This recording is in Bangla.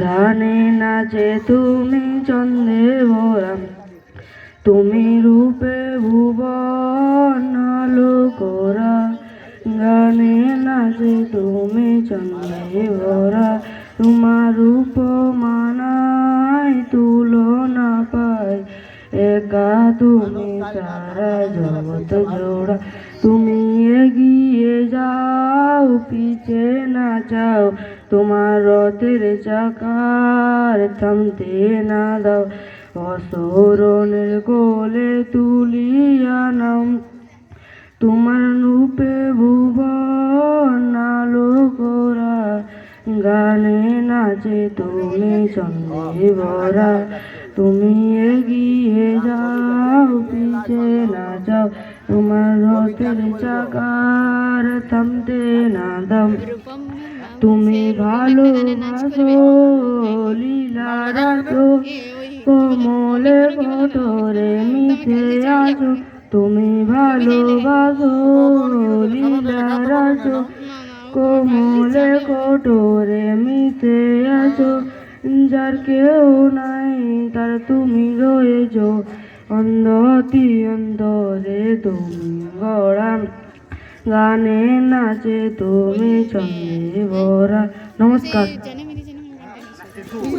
গানে নাচে তুমি চন্দ্রে ভরা তুমি রূপে ভুবন আলো করা। গানে নাচে তুমি চন্দ্রে ভরা। তোমার রূপ মানায় তুলনা পায়। একা তুমি সারা জগৎ জোড়া। তুমি এগিয়ে যাও, পিছে না যাও। তোমার রথের চাকার থামতে না দাও, অসরণের কোলে তুলিয়া নাও। তোমার রূপে ভুবন আলো করা গানে নাচে তুমি চন্দ্রে ভরা। তুমি এগিয়ে যাও, পিছে না যাও, তোমার রথের চাকার থামতে না দাও। তুমি ভালোবাসো লীলা রাখো, কোমলে কটরে মিশে আসো তুমি ভালোবাসো, লীলা রাখো, কোমলে কটরে মিশে আসো যার কেউ নাই, তার তুমি রয়েছ। অন্ধতি অন্তরে তুমি গড়া গানে নাচে তুমি চন্দ্রে ভরা নমস্কার জানে মেরে জানে